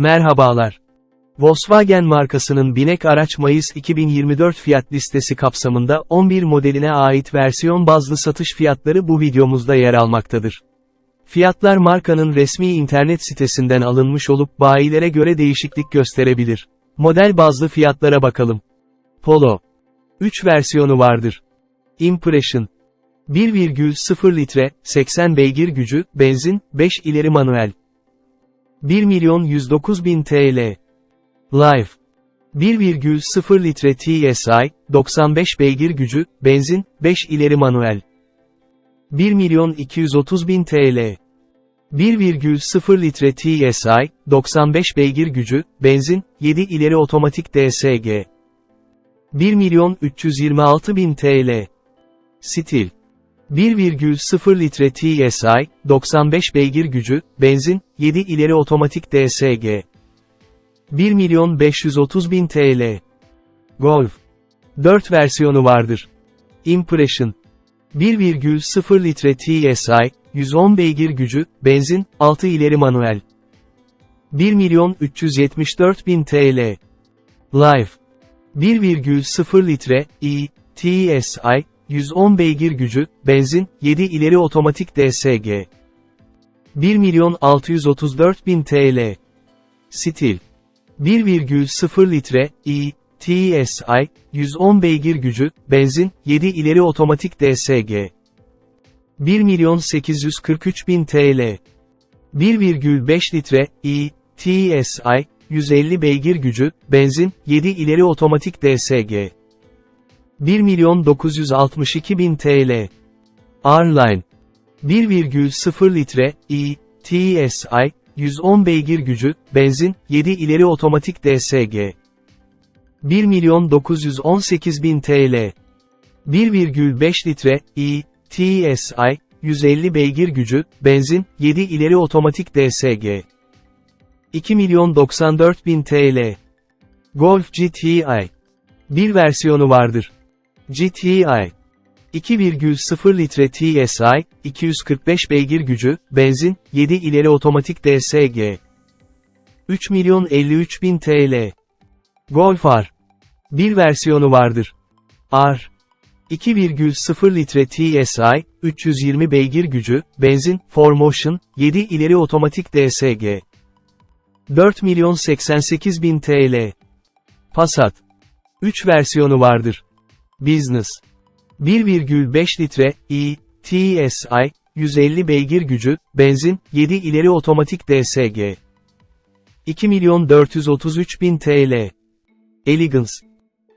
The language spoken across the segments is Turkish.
Merhabalar. Volkswagen markasının binek araç Mayıs 2024 fiyat listesi kapsamında 11 modeline ait versiyon bazlı satış fiyatları bu videomuzda yer almaktadır. Fiyatlar markanın resmi internet sitesinden alınmış olup bayilere göre değişiklik gösterebilir. Model bazlı fiyatlara bakalım. Polo. 3 versiyonu vardır. Impression. 1,0 litre, 80 beygir gücü, benzin, 5 ileri manuel. 1 milyon 109 bin TL. Life. 1,0 litre TSI, 95 beygir gücü, benzin, 5 ileri manuel. 1 milyon 230 bin TL. 1,0 litre TSI, 95 beygir gücü, benzin, 7 ileri otomatik DSG. 1 milyon 326 bin TL. Stil. 1,0 litre TSI, 95 beygir gücü, benzin, 7 ileri otomatik DSG. 1 milyon 530 bin TL. Golf. 4 versiyonu vardır. Impression. 1,0 litre TSI, 110 beygir gücü, benzin, 6 ileri manuel. 1 milyon 374 bin TL. Life. 1,0 litre, i, TSI, 110 beygir gücü, benzin, 7 ileri otomatik DSG. 1 milyon 634 bin TL. Stil. 1,0 litre, i, TSI, 110 beygir gücü, benzin, 7 ileri otomatik DSG. 1 milyon 843 bin TL. 1,5 litre, i, TSI, 150 beygir gücü, benzin, 7 ileri otomatik DSG. 1 milyon 962 bin TL. R-Line. 1,0 litre, i, TSI, 110 beygir gücü, benzin, 7 ileri otomatik DSG. 1 milyon 918 bin TL. 1,5 litre, i, TSI, 150 beygir gücü, benzin, 7 ileri otomatik DSG. 2 milyon 94 bin TL. Golf GTI. Bir versiyonu vardır. GTI. 2,0 litre TSI, 245 beygir gücü, benzin, 7 ileri otomatik DSG. 3 milyon 53 bin TL. Golf R. Bir versiyonu vardır. R. 2,0 litre TSI, 320 beygir gücü, benzin, 4Motion, 7 ileri otomatik DSG. 4 milyon 88 bin TL. Passat. 3 versiyonu vardır. Business. 1,5 litre, i, TSI, 150 beygir gücü, benzin, 7 ileri otomatik DSG. 2 milyon 433 bin TL. Elegance.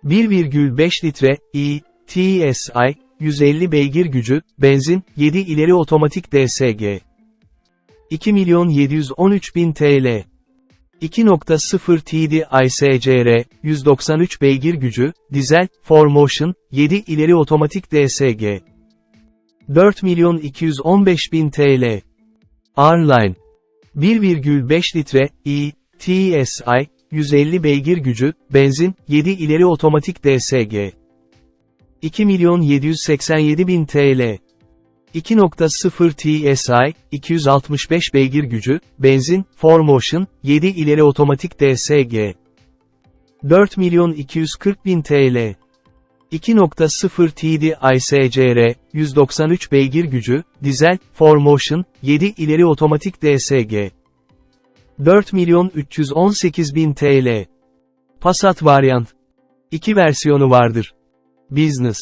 1,5 litre, i, TSI, 150 beygir gücü, benzin, 7 ileri otomatik DSG. 2 milyon 713 bin TL. 2.0 TD ISCR, 193 beygir gücü, dizel, 4Motion, 7 ileri otomatik DSG. 4 milyon 215 bin TL. R-Line. 1,5 litre, i, TSI, 150 beygir gücü, benzin, 7 ileri otomatik DSG. 2 milyon 787 bin TL. 2.0 TSI, 265 beygir gücü, benzin, 4Motion, 7 ileri otomatik DSG. 4 milyon 240 bin TL. 2.0 TD ISCR, 193 beygir gücü, dizel, 4Motion, 7 ileri otomatik DSG. 4 milyon 318 bin TL. Passat varyant. 2 versiyonu vardır. Business.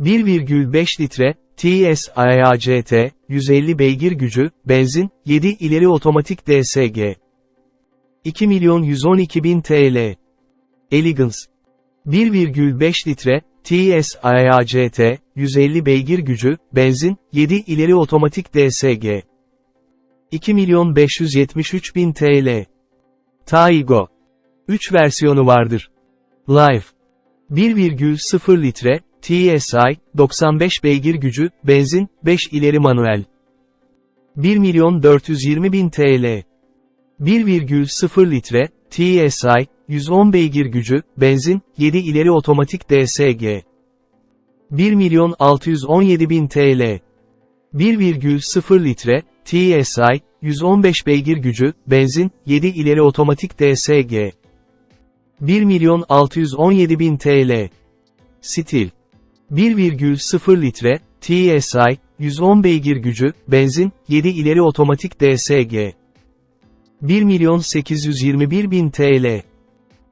1,5 litre, TSIACT, 150 beygir gücü, benzin, 7 ileri otomatik DSG. 2 milyon 112 bin TL. Elegance. 1,5 litre, TSIACT, 150 beygir gücü, benzin, 7 ileri otomatik DSG. 2 milyon 573 bin TL. Taigo. 3 versiyonu vardır. Life. 1,0 litre, TSI, 95 beygir gücü, benzin, 5 ileri manuel. 1 milyon 420 bin TL. 1,0 litre, TSI, 110 beygir gücü, benzin, 7 ileri otomatik DSG. 1 milyon 617 bin TL. 1,0 litre, TSI, 115 beygir gücü, benzin, 7 ileri otomatik DSG. 1 milyon 617 bin TL. Stil. 1,0 litre, TSI, 110 beygir gücü, benzin, 7 ileri otomatik DSG. 1 milyon 821 bin TL.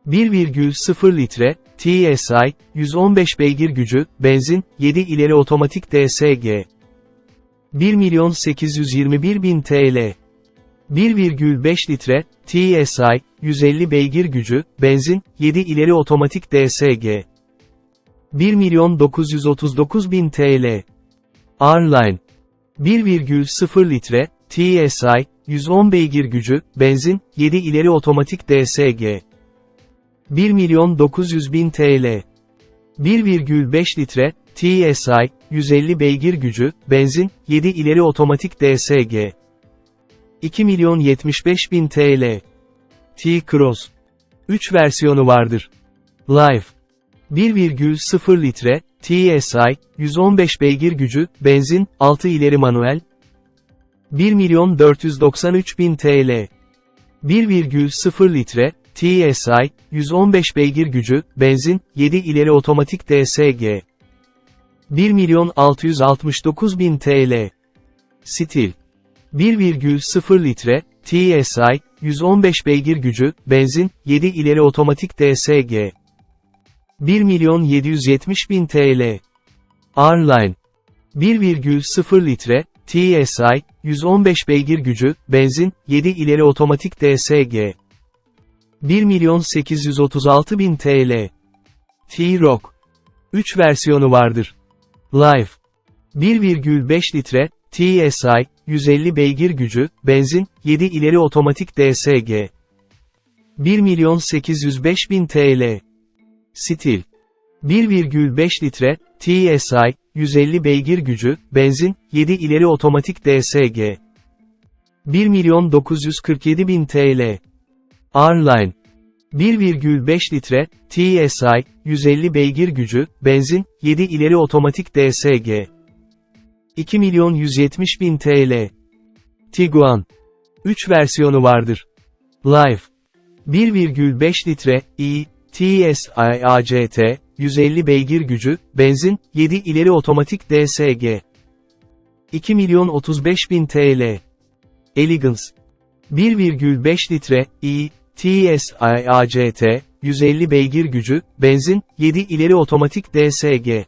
1,0 litre, TSI, 115 beygir gücü, benzin, 7 ileri otomatik DSG. 1 milyon 821 bin TL. 1,5 litre, TSI, 150 beygir gücü, benzin, 7 ileri otomatik DSG. 1 milyon 939 bin TL. R-Line. 1,0 litre, TSI, 110 beygir gücü, benzin, 7 ileri otomatik DSG. 1 milyon 900 bin TL. 1,5 litre, TSI, 150 beygir gücü, benzin, 7 ileri otomatik DSG. 2 milyon 75 bin TL. T-Cross. 3 versiyonu vardır. Life. 1,0 litre, TSI, 115 beygir gücü, benzin, 6 ileri manuel. 1 milyon 493 bin TL. 1,0 litre, TSI, 115 beygir gücü, benzin, 7 ileri otomatik DSG. 1 milyon 669 bin TL. Stil. 1,0 litre, TSI, 115 beygir gücü, benzin, 7 ileri otomatik DSG. 1 milyon 770 bin TL. R-Line. 1,0 litre, TSI, 115 beygir gücü, benzin, 7 ileri otomatik DSG. 1 milyon 836 bin TL. T-Rock. 3 versiyonu vardır. Life. 1,5 litre, TSI, 150 beygir gücü, benzin, 7 ileri otomatik DSG. 1 milyon 805 bin TL. Stil. 1,5 litre, TSI, 150 beygir gücü, benzin, 7 ileri otomatik DSG. 1 milyon 947 bin TL. R-Line. 1,5 litre, TSI, 150 beygir gücü, benzin, 7 ileri otomatik DSG. 2 milyon 170 bin TL. Tiguan. 3 versiyonu vardır. Life. 1,5 litre, i, TSI ACT, 150 beygir gücü, benzin, 7 ileri otomatik DSG. 2 milyon 35 bin TL. Elegance. 1,5 litre, i, TSI ACT, 150 beygir gücü, benzin, 7 ileri otomatik DSG.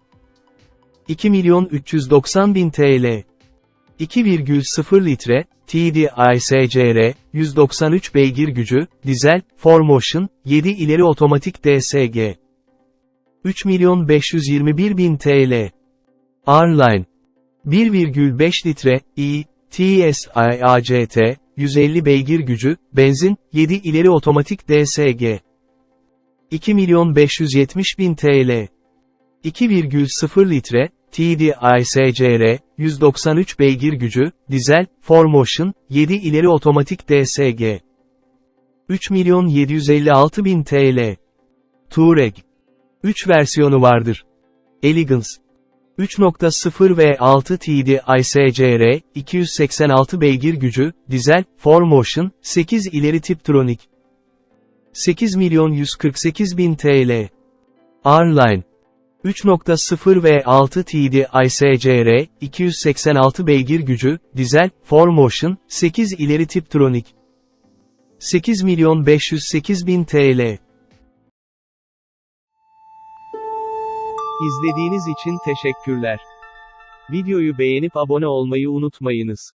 2 milyon 390 bin TL. 2,0 litre, TDI-SCR, 193 beygir gücü, dizel, 4Motion, 7 ileri otomatik DSG. 3 milyon 521 bin TL. R-Line. 1,5 litre, i, TSI ACT, 150 beygir gücü, benzin, 7 ileri otomatik DSG. 2 milyon 570 bin TL. 2,0 litre, TDI-SCR, 193 beygir gücü, dizel, 4Motion, 7 ileri otomatik DSG. 3 milyon 756 bin TL. Touareg. 3 versiyonu vardır. Elegance. 3.0 ve 6 TDI-SCR, 286 beygir gücü, dizel, 4Motion, 8 ileri Tiptronic. 8 milyon 148 bin TL. R-Line. 3.0 ve 6 TDI-SCR, 286 beygir gücü, dizel, 4Motion, 8 ileri Tiptronic. 8 milyon 508 bin TL. İzlediğiniz için teşekkürler. Videoyu beğenip abone olmayı unutmayınız.